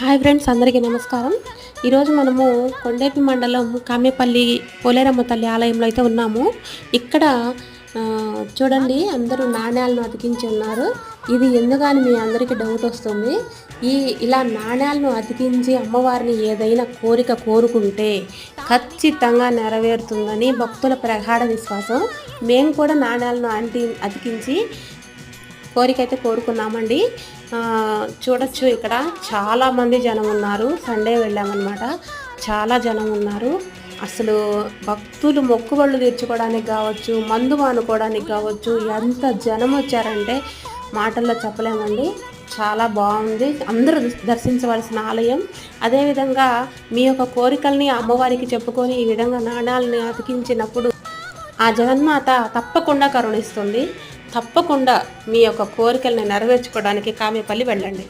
Hi friends అందరికీ నమస్కారం. ఈరోజు మనము కొండేపి మండలం కామేపల్లి పోలేరమ్మ తల్లి ఆలయంలో అయితే ఉన్నాము. ఇక్కడ చూడండి అందరూ నాణ్యాలను అతికించి ఉన్నారు. ఇది ఎందుకని మీ అందరికీ డౌట్ వస్తుంది. ఈ ఇలా నాణ్యాలను అతికించి అమ్మవారిని ఏదైనా కోరిక కోరుకుంటే ఖచ్చితంగా నెరవేరుతుందని భక్తుల ప్రగాఢ విశ్వాసం. మేము కూడా నాణ్యాలను అంటి అతికించి కోరిక అయితే కోరుకున్నామండి చూడొచ్చు ఇక్కడ చాలామంది జనం ఉన్నారు. సండే వెళ్ళామన్నమాట. చాలా జనం ఉన్నారు. అసలు భక్తులు మొక్కుబళ్ళు తీర్చుకోవడానికి కావచ్చు మందు మానుకోవడానికి కావచ్చు ఎంత జనం వచ్చారంటే మాటల్లో చెప్పలేమండి. చాలా బాగుంది. అందరూ దర్శించవలసిన ఆలయం. అదేవిధంగా మీ యొక్క కోరికల్ని అమ్మవారికి చెప్పుకొని ఈ విధంగా నాణాలని అతికించినప్పుడు ఆ జగన్మాత తప్పకుండా కరుణిస్తుంది. తప్పకుండా మీ యొక్క కోరికల్ని నెరవేర్చుకోవడానికి కామేపల్లి వెళ్ళండి.